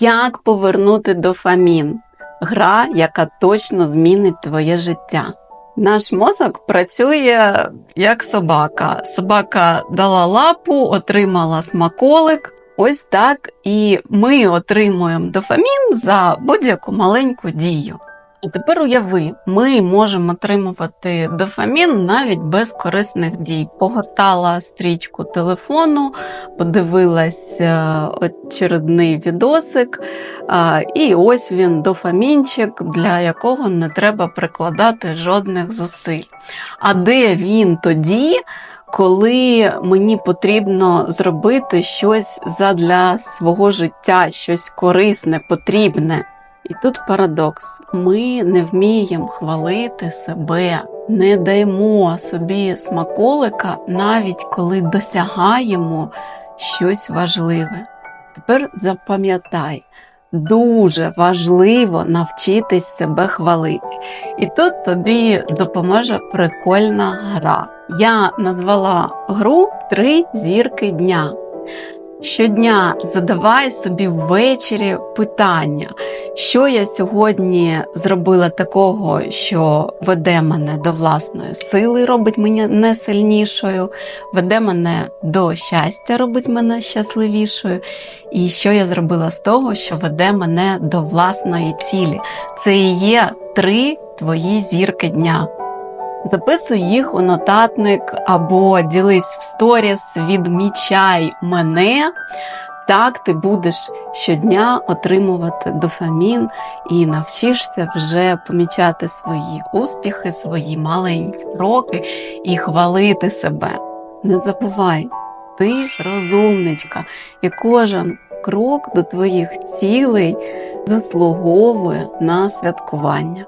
Як повернути дофамін? Гра, яка точно змінить твоє життя. Наш мозок працює як собака. Собака дала лапу, отримала смаколик. Ось так і ми отримуємо дофамін за будь-яку маленьку дію. І тепер уяви, ми можемо отримувати дофамін навіть без корисних дій. Погортала стрічку телефону, подивилась е, очередний відосик, е, і ось він дофамінчик, для якого не треба прикладати жодних зусиль. А де він тоді? Коли мені потрібно зробити щось задля свого життя, щось корисне, потрібне. І тут парадокс: ми не вміємо хвалити себе, не даємо собі смаколика, навіть коли досягаємо щось важливе. Тепер запам'ятай, дуже важливо навчитись себе хвалити. І тут тобі допоможе прикольна гра. Я назвала гру Три зірки дня. Щодня задавай собі ввечері питання, що я сьогодні зробила такого, що веде мене до власної сили, робить мене не сильнішою, веде мене до щастя, робить мене щасливішою. І що я зробила з того, що веде мене до власної цілі. Це і є три твої зірки дня. Записуй їх у нотатник або ділись в сторіс, відмічай мене. Так ти будеш щодня отримувати дофамін і навчишся вже помічати свої успіхи, свої маленькі кроки і хвалити себе. Не забувай, ти розумничка, і кожен крок до твоїх цілей заслуговує на святкування.